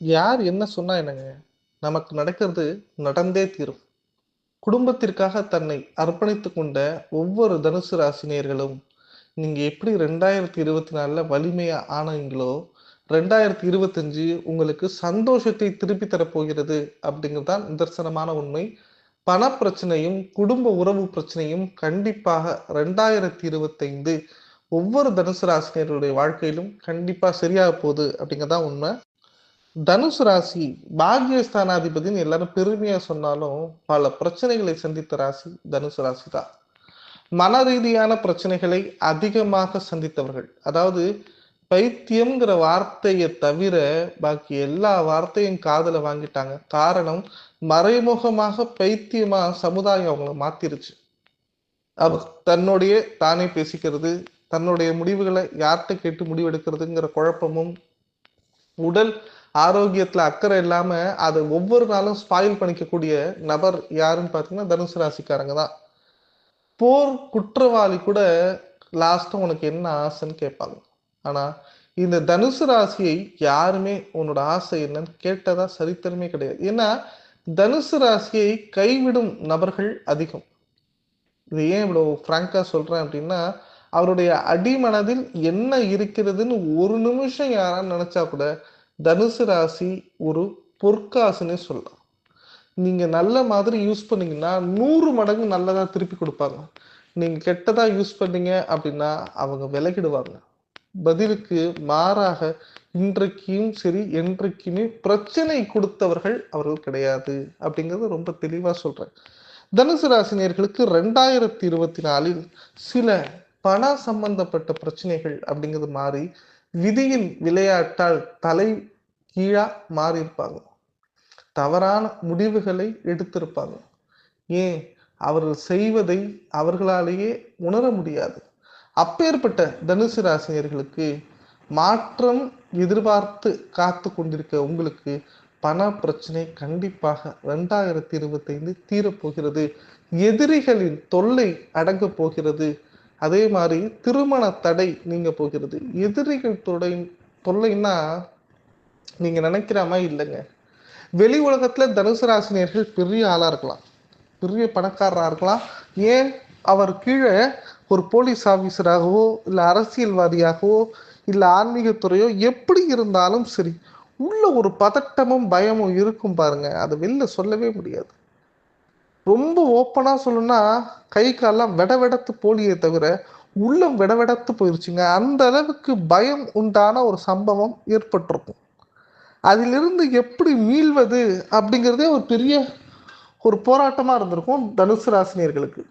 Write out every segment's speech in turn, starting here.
யார் என்ன சொன்னா என்னங்க? நமக்கு நடக்கிறது நடந்தே தீரும். குடும்பத்திற்காக தன்னை அர்ப்பணித்து கொண்ட ஒவ்வொரு தனுசு ராசினியர்களும் நீங்க எப்படி ரெண்டாயிரத்தி இருபத்தி நாலுல வலிமையா ஆனீங்களோ ரெண்டாயிரத்தி இருபத்தஞ்சு உங்களுக்கு சந்தோஷத்தை திருப்பி தரப்போகிறது அப்படிங்கிறது தான் நிதர்சனமான உண்மை. பண பிரச்சனையும் குடும்ப உறவு பிரச்சனையும் கண்டிப்பாக ரெண்டாயிரத்தி இருபத்தைந்து ஒவ்வொரு தனுசு ராசினியர்களுடைய வாழ்க்கையிலும் கண்டிப்பா சரியாக போகுது அப்படிங்கிறதான் உண்மை. தனுசு ராசி பாக்யஸ்தானாதிபதினு எல்லாரும் பெருமையா சொன்னாலும் பல பிரச்சனைகளை சந்தித்த ராசி தனுசு ராசி தான் மன ரீதியான பிரச்சனைகளை அதிகமாக சந்தித்தவர்கள். அதாவது பைத்தியம்ங்கிற வார்த்தையை தவிர பாக்கி எல்லா வார்த்தையும் காதல வாங்கிட்டாங்க. காரணம் மறைமுகமாக பைத்தியமா சமுதாயம் அவங்கள மாத்திருச்சு. அவ தன்னுடைய தானே பேசிக்கிறது தன்னுடைய முடிவுகளை யார்கிட்ட கேட்டு முடிவெடுக்கிறதுங்கிற குழப்பமும் உடல் ஆரோக்கியத்துல அக்கறை இல்லாம அதை ஒவ்வொரு நாளும் ஸ்பாயில் பண்ணிக்கக்கூடிய நபர் யாருன்னு பாத்தீங்கன்னா தனுசு ராசிக்காரங்க தான். போர் குற்றவாளி கூட லாஸ்ட்டாக உனக்கு என்ன ஆசைன்னு கேட்பாங்க. ஆனா இந்த தனுசு ராசியை யாருமே உன்னோட ஆசை என்னன்னு கேட்டதா சரித்திரமே கிடையாது. ஏன்னா தனுசு ராசியை கைவிடும் நபர்கள் அதிகம். இது ஏன் இவ்வளோ ஃப்ராங்கா சொல்றேன் அப்படின்னா அவருடைய அடிமனதில் என்ன இருக்கிறதுன்னு ஒரு நிமிஷம் யாரான்னு நினைச்சா கூட தனுசு ராசி ஒரு பொற்காசுன்னே சொல்லலாம். நீங்கள் நல்ல மாதிரி யூஸ் பண்ணீங்கன்னா நூறு மடங்கு நல்லதாக திருப்பி கொடுப்பாங்க. நீங்கள் கெட்டதாக யூஸ் பண்ணீங்க அப்படின்னா அவங்க விலகிடுவாங்க. பதிலுக்கு மாறாக இன்றைக்கும் சரி என்றைக்குமே பிரச்சனை கொடுத்தவர்கள் அவர்கள் கிடையாது அப்படிங்கிறத ரொம்ப தெளிவாக சொல்கிறேன் தனுசு ராசினியர்களுக்கு ரெண்டாயிரத்தி இருபத்தி நாலில் சில பண சம்பந்தப்பட்ட பிரச்சனைகள் அப்படிங்கிறது மாறி விதியின் விளையாட்டால் தலை கீழா மாறியிருப்பாங்க. தவறான முடிவுகளை எடுத்திருப்பாங்க. ஏன்? அவர்கள் செய்வதை அவர்களாலேயே உணர முடியாது. அப்பேற்பட்ட தனுசு ராசினியர்களுக்கு மாற்றம் எதிர்பார்த்து காத்து கொண்டிருக்க உங்களுக்கு பண பிரச்சனை கண்டிப்பாக ரெண்டாயிரத்தி இருபத்தைந்து தீரப்போகிறது. எதிரிகளின் தொல்லை அடங்கப் போகிறது. அதே மாதிரி திருமண தடை நீங்க போகிறது. எதிரிகள் தொடை தொல்லைன்னா நீங்க நினைக்கிற மாதிரி இல்லைங்க. வெளி உலகத்துல தனுசு ராசினியர்கள் பெரிய ஆளா இருக்கலாம். பெரிய பணக்காரரா இருக்கலாம். ஏன்? அவர் கீழே ஒரு போலீஸ் ஆபீசராகவோ இல்ல அரசியல்வாதியாகவோ இல்ல ஆன்மீகத்துறையோ எப்படி இருந்தாலும் சரி உள்ள ஒரு பதட்டமும் பயமும் இருக்கும் பாருங்க. அதை வெளில சொல்லவே முடியாது. ரொம்ப ஓப்பனாக சொல்லணும்னா கை காலெல்லாம் விட விடத்து போலியே தவிர உள்ளம் விட விடத்து போயிருச்சுங்க. அந்த அளவுக்கு பயம் உண்டான ஒரு சம்பவம் ஏற்பட்டிருக்கும். அதிலிருந்து எப்படி மீள்வது அப்படிங்கிறதே ஒரு பெரிய ஒரு போராட்டமாக இருந்திருக்கும் தனுசு ராசினியர்களுக்கு.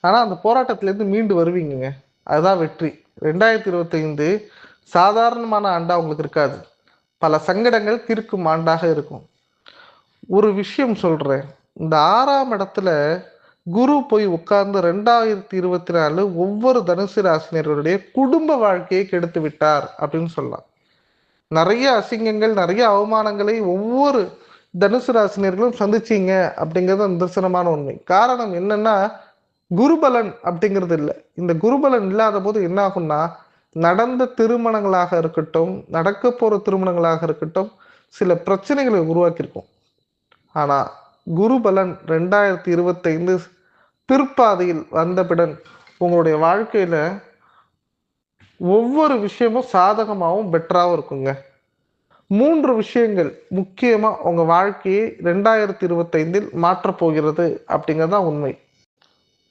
ஆனால் அந்த போராட்டத்திலேருந்து மீண்டு வருவீங்க அதுதான் வெற்றி. ரெண்டாயிரத்தி இருபத்தைந்து சாதாரணமான ஆண்டா உங்களுக்கு இருக்காது. பல சங்கடங்கள் தீர்க்கும் ஆண்டாக இருக்கும். ஒரு விஷயம் சொல்கிறேன் இந்த ஆறாம் இடத்துல குரு போய் உட்கார்ந்து ரெண்டாயிரத்தி இருபத்தி நாலு ஒவ்வொரு தனுசு ராசினியர்களுடைய குடும்ப வாழ்க்கையை கெடுத்து விட்டார் அப்படின்னு சொல்லலாம். நிறைய அசிங்கங்கள் நிறைய அவமானங்களை ஒவ்வொரு தனுசு ராசினியர்களும் சந்திச்சீங்க அப்படிங்கிறது நிதர்சனமான உண்மை. காரணம் என்னன்னா குருபலன் அப்படிங்கிறது இல்லை. இந்த குருபலன் இல்லாத போது என்ன ஆகும்னா நடந்த திருமணங்களாக இருக்கட்டும் நடக்க போற திருமணங்களாக இருக்கட்டும் சில பிரச்சனைகளை உருவாக்கியிருக்கும். ஆனால் குருபலன் ரெண்டாயிரத்தி இருபத்தைந்து பிற்பாதையில் வந்தபிடன் உங்களுடைய வாழ்க்கையில் ஒவ்வொரு விஷயமும் சாதகமாகவும் பெட்டராகவும் இருக்குங்க. மூன்று விஷயங்கள் முக்கியமாக உங்கள் வாழ்க்கையை ரெண்டாயிரத்தி இருபத்தைந்தில் மாற்றப்போகிறது அப்படிங்கிறது தான் உண்மை.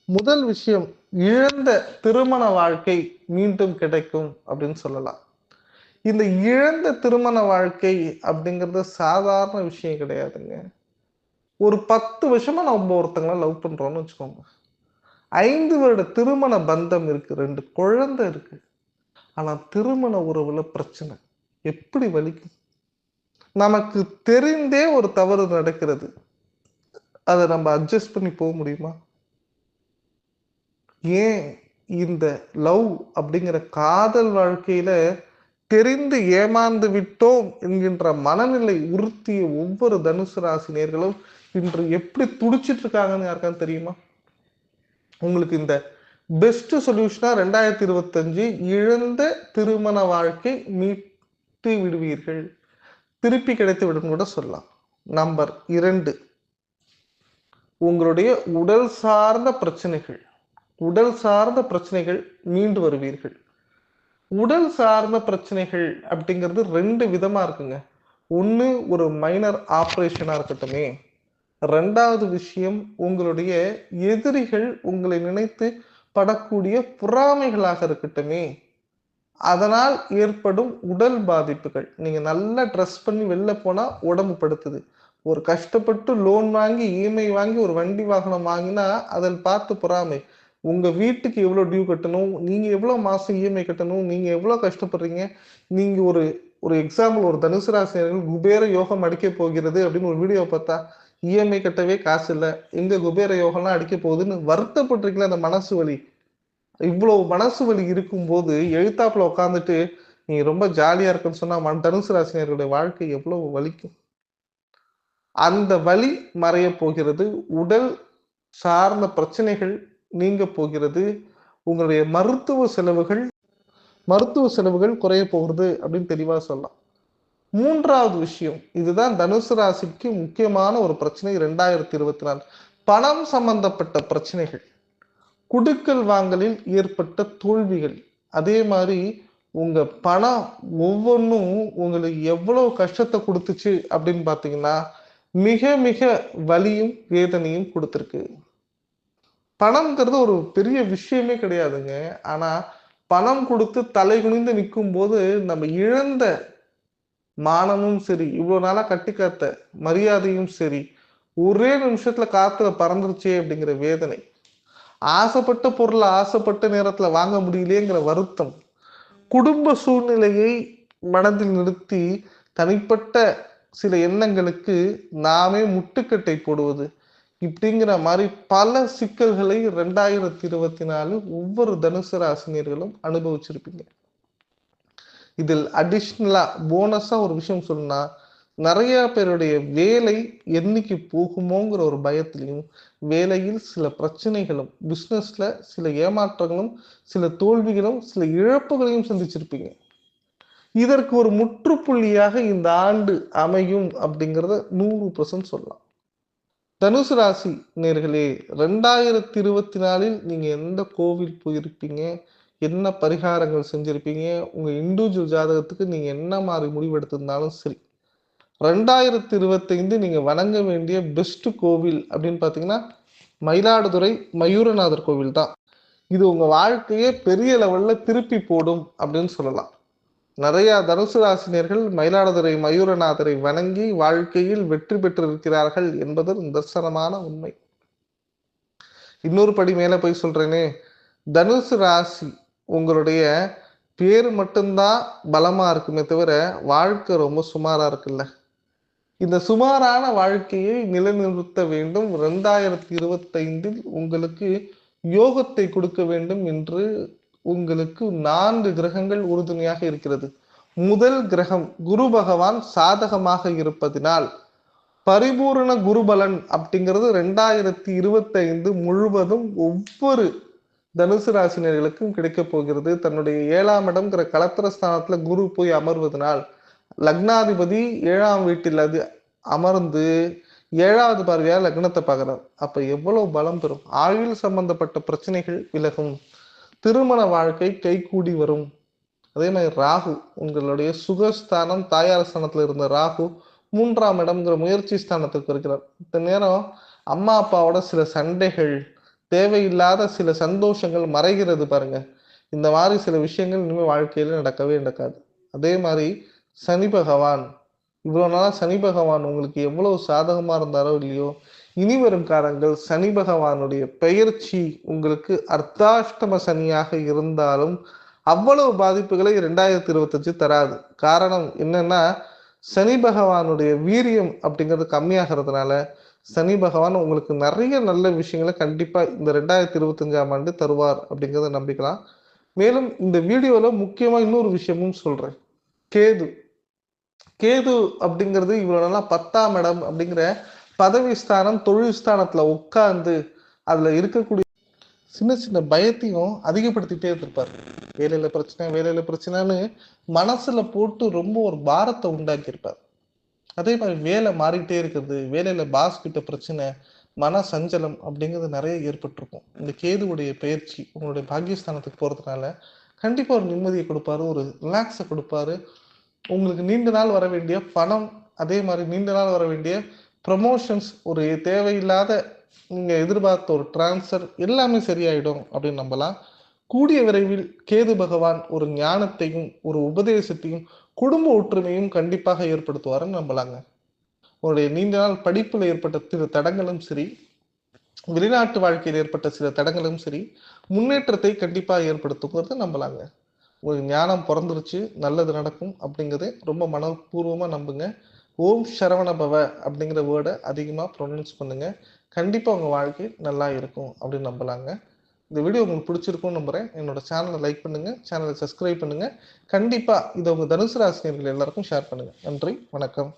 முதல் விஷயம் இழந்த திருமண வாழ்க்கை மீண்டும் கிடைக்கும் அப்படின்னு சொல்லலாம். இந்த இழந்த திருமண வாழ்க்கை அப்படிங்கிறது சாதாரண விஷயம் கிடையாதுங்க. ஒரு பத்து வருஷமா நம்ம ஒருத்தங்களை லவ் பண்றோம்னு வச்சுக்கோங்க. ஐந்து வருட திருமண பந்தம் இருக்கு ரெண்டு குழந்தை இருக்கு. ஆனா திருமண உறவுல பிரச்சனை. எப்படி வலிக்கும்? நமக்கு தெரிந்தே ஒரு தவறு நடக்கிறது. அதை நம்ம அட்ஜஸ்ட் பண்ணி போக முடியுமா? ஏன் இந்த லவ் அப்படிங்கிற காதல் வாழ்க்கையில தெரிந்து ஏமாந்து விட்டோம் என்கின்ற மனநிலை உறுத்திய ஒவ்வொரு தனுசு ராசினியர்களும் இன்று எப்படி துடிச்சிட்டு இருக்காங்கன்னு யாருக்கான்னு தெரியுமா? உங்களுக்கு இந்த பெஸ்ட் சொல்யூஷனா ரெண்டாயிரத்தி இருபத்தஞ்சு இழந்த திருமண வாழ்க்கை மீட்டு விடுவீர்கள். திருப்பி கிடைத்து விடும் கூட சொல்லலாம். நம்பர் இரண்டு. உங்களுடைய உடல் சார்ந்த பிரச்சனைகள் உடல் சார்ந்த பிரச்சனைகள் மீண்டு வருவீர்கள். உடல் சார்ந்த பிரச்சனைகள் அப்படிங்கிறது ரெண்டு விதமா இருக்குங்க. ஒன்று ஒரு மைனர் ஆப்ரேஷனாக இருக்கட்டுமே. ரெண்டாவது விஷயம் உங்களுடைய எதிரிகள் உங்களை நினைத்து படக்கூடிய பொறாமைகளாக இருக்கட்டுமே. அதனால் ஏற்படும் உடல் பாதிப்புகள். நீங்க நல்லா ட்ரெஸ் பண்ணி வெளில போனா உடம்பு படுத்துது. ஒரு கஷ்டப்பட்டு லோன் வாங்கி இஎம்ஐ வாங்கி ஒரு வண்டி வாகனம் வாங்கினா அதில் பார்த்து பொறாமை. உங்க வீட்டுக்கு எவ்வளோ டியூ கட்டணும்? நீங்க எவ்வளோ மாசம் இஎம்ஐ கட்டணும்? நீங்க எவ்வளோ கஷ்டப்படுறீங்க? நீங்க ஒரு ஒரு எக்ஸாம்பிள் ஒரு தனுசு ராசினர்கள் குபேர யோகம் அடிக்க போகிறது அப்படின்னு ஒரு வீடியோ பார்த்தா இஎம்ஐ கட்டவே காசு இல்லை. எங்க குபேர யோகம்லாம் அடிக்க போகுதுன்னு வருத்தப்பட்டிருக்கல அந்த மனசு வலி? இவ்வளவு மனசு வலி இருக்கும்போது எழுத்தாப்புல உட்காந்துட்டு நீ ரொம்ப ஜாலியா இருக்குன்னு சொன்னா மண் தனுசு ராசினியர்களுடைய வாழ்க்கை எவ்வளவு வலிக்கும்? அந்த வலி மறைய போகிறது உடல் சார்ந்த பிரச்சனைகள் நீங்க போகிறது உங்களுடைய மருத்துவ செலவுகள் மருத்துவ செலவுகள் குறைய போகிறது அப்படின்னு தெளிவா சொல்லலாம். மூன்றாவது விஷயம் இதுதான் தனுசு ராசிக்கு முக்கியமான ஒரு பிரச்சனை ரெண்டாயிரத்தி இருபத்தி நாலு பணம் சம்பந்தப்பட்ட பிரச்சனைகள் குடுக்கல் வாங்கலில் ஏற்பட்ட தோல்விகள் அதே மாதிரி உங்க பணம் ஒவ்வொன்றும் உங்களுக்கு எவ்வளவு கஷ்டத்தை கொடுத்துச்சு அப்படின்னு பார்த்தீங்கன்னா மிக மிக வலியும் வேதனையும் கொடுத்துருக்கு. பணம்ங்கிறது ஒரு பெரிய விஷயமே கிடையாதுங்க. ஆனா பணம் கொடுத்து தலை குனிந்து நிற்கும் போது நம்ம இழந்த மானமும் சரி இவ்வளோ நாளாக கட்டி காத்த மரியாதையும் சரி ஒரே நிமிஷத்துல காத்துல பறந்துருச்சே அப்படிங்கிற வேதனை. ஆசைப்பட்ட பொருளை ஆசைப்பட்ட நேரத்துல வாங்க முடியலையேங்கிற வருத்தம். குடும்ப சூழ்நிலையை மனதில் நிறுத்தி தனிப்பட்ட சில எண்ணங்களுக்கு நாமே முட்டுக்கட்டை போடுவது. இப்படிங்கிற மாதிரி பல சிக்கல்களை ரெண்டாயிரத்தி இருபத்தி நாலு ஒவ்வொரு தனுசு ராசினியர்களும் அனுபவிச்சிருப்பீங்க. இதில் அடிஷ்னலாக போனஸாக ஒரு விஷயம் சொன்னா நிறைய பேருடைய வேலை என்னைக்கு போகுமோங்கிற ஒரு பயத்திலையும் வேலையில் சில பிரச்சனைகளும் பிஸ்னஸ்ல சில ஏமாற்றங்களும் சில தோல்விகளும் சில இழப்புகளையும் சந்திச்சிருப்பீங்க. இதற்கு ஒரு முற்றுப்புள்ளியாக இந்த ஆண்டு அமையும் அப்படிங்கிறத நூறு பர்சன்ட் சொல்லலாம். தனுசு ராசி நேர்களே ரெண்டாயிரத்தி இருபத்தி நாலில் நீங்க எந்த கோவில் போயிருப்பீங்க? என்ன பரிகாரங்கள் செஞ்சுருப்பீங்க? உங்கள் இண்டிவிஜுவல் ஜாதகத்துக்கு நீங்கள் என்ன மாதிரி முடிவெடுத்திருந்தாலும் சரி. ரெண்டாயிரத்தி இருபத்தைந்து நீங்கள் வணங்க வேண்டிய பெஸ்ட் கோவில் அப்படின்னு பார்த்தீங்கன்னா மயிலாடுதுறை மயூரநாதர் கோவில் தான். இது உங்கள் வாழ்க்கையே பெரிய லெவலில் திருப்பி போடும் அப்படின்னு சொல்லலாம். நிறையா தனுசு ராசினியர்கள் மயிலாடுதுறை மயூரநாதரை வணங்கி வாழ்க்கையில் வெற்றி பெற்றிருக்கிறார்கள் என்பது நிதர்சனமான உண்மை. இன்னொரு படி மேலே போய் சொல்கிறேனே தனுசு ராசி உங்களுடைய பேர் மட்டும்தான் பலமாக இருக்குமே தவிர வாழ்க்கை ரொம்ப சுமாராக இருக்குல்ல? இந்த சுமாரான வாழ்க்கையை நிலைநிறுத்த வேண்டும். ரெண்டாயிரத்தி இருபத்தைந்தில் உங்களுக்கு யோகத்தை கொடுக்க வேண்டும் என்று உங்களுக்கு நான்கு கிரகங்கள் உறுதுணையாக இருக்கிறது. முதல் கிரகம் குரு பகவான் சாதகமாக இருப்பதினால் பரிபூரண குருபலன் அப்படிங்கிறது ரெண்டாயிரத்தி இருபத்தைந்து முழுவதும் ஒவ்வொரு தனுசு ராசினியர்களுக்கும் கிடைக்க போகிறது. தன்னுடைய ஏழாம் இடம்ங்கிற கலத்திரஸ்தானத்துல குரு போய் அமர்வதனால் லக்னாதிபதி ஏழாம் வீட்டில் அது அமர்ந்து ஏழாவது பார்வையா லக்னத்தை பார்க்கிறார். அப்ப எவ்வளவு பலம் பெறும்? ஆயுள் சம்பந்தப்பட்ட பிரச்சனைகள் விலகும். திருமண வாழ்க்கை கைகூடி வரும். அதே மாதிரி ராகு உங்களுடைய சுகஸ்தானம் தாயார் ஸ்தானத்துல இருந்த ராகு மூன்றாம் இடம்ங்கிற முயற்சி ஸ்தானத்துக்கு இருக்கிறார். இந்த நேரம் அம்மா அப்பாவோட சில சண்டைகள் தேவையில்லாத சில சந்தோஷங்கள் மறைகிறது பாருங்க. இந்த மாதிரி சில விஷயங்கள் இனிமேல் வாழ்க்கையில் நடக்கவே நடக்காது. அதே மாதிரி சனி பகவான் இவ்வளோ நாளாக சனி பகவான் உங்களுக்கு எவ்வளவு சாதகமாக இருந்தாரோ இல்லையோ இனி வரும் காலங்கள் சனி பகவானுடைய பெயர்ச்சி உங்களுக்கு அர்த்தாஷ்டம சனியாக இருந்தாலும் அவ்வளவு பாதிப்புகளை ரெண்டாயிரத்தி இருபத்தஞ்சு தராது. காரணம் என்னன்னா சனி பகவானுடைய வீரியம் அப்படிங்கிறது கம்மியாகிறதுனால சனி பகவான் உங்களுக்கு நிறைய நல்ல விஷயங்களை கண்டிப்பா இந்த ரெண்டாயிரத்தி இருபத்தஞ்சாம் ஆண்டு தருவார் அப்படிங்கிறத நம்பிக்கலாம். மேலும் இந்த வீடியோல முக்கியமா இன்னொரு விஷயமும் சொல்றேன். கேது. கேது அப்படிங்கிறது இவ்வளவு நாளா பத்தாம் இடம் அப்படிங்கிற பதவி ஸ்தானம் தொழில் ஸ்தானத்துல உட்கார்ந்து அதுல இருக்கக்கூடிய சின்ன சின்ன பயத்தையும் அதிகப்படுத்திட்டே இருப்பார் வேலையில பிரச்சனை வேலையில பிரச்சனைன்னு மனசுல போட்டு ரொம்ப ஒரு பாரத்தை உண்டாக்கியிருப்பார். அதே மாதிரி வேலை மாறிக்கிட்டே இருக்கிறது வேலையில பாஸ் கிட்ட பிரச்சனை மன சஞ்சலம் அப்படிங்கிறது நிறைய ஏற்பட்டிருக்கும். இந்த கேதுவுடைய பயிற்சி உங்களுடைய பாகிஸ்தானத்துக்கு போறதுனால கண்டிப்பா ஒரு நிம்மதியை கொடுப்பாரு ஒரு ரிலாக்ஸை கொடுப்பாரு. உங்களுக்கு நீண்ட நாள் வர வேண்டிய பணம் அதே மாதிரி நீண்ட நாள் வர வேண்டிய ப்ரமோஷன்ஸ் ஒரு தேவையில்லாத நீங்க எதிர்பார்த்த ஒரு டிரான்ஸ்ஃபர் எல்லாமே சரியாயிடும் அப்படின்னு நம்பலாம். கூடிய விரைவில் கேது பகவான் ஒரு ஞானத்தையும் ஒரு உபதேசத்தையும் குடும்ப ஒற்றுமையும் கண்டிப்பாக ஏற்படுத்துவாருன்னு நம்பலாங்க. உங்களுடைய நீண்ட நாள் படிப்பில் ஏற்பட்ட சில தடங்களும் சரி வெளிநாட்டு வாழ்க்கையில் ஏற்பட்ட சில தடங்களும் சரி முன்னேற்றத்தை கண்டிப்பாக ஏற்படுத்துங்கிறது நம்பலாங்க. ஒரு ஞானம் பிறந்துருச்சு நல்லது நடக்கும் அப்படிங்கிறதே ரொம்ப மனப்பூர்வமாக நம்புங்க. ஓம் சரவண பவ அப்படிங்கிற வேர்டை அதிகமாக ப்ரொனவுன்ஸ் பண்ணுங்க. கண்டிப்பாக உங்கள் வாழ்க்கை நல்லா இருக்கும் அப்படின்னு நம்பலாங்க. இந்த வீடியோ உங்களுக்கு பிடிச்சிருக்கும்னு நம்புறேன். என்னோட சேனலை லைக் பண்ணுங்கள் சேனலை சப்ஸ்கிரைப் பண்ணுங்கள் கண்டிப்பாக இதை உங்கள் தனுசு ராசினியர்கள் எல்லாருக்கும் ஷேர் பண்ணுங்கள் நன்றி வணக்கம்.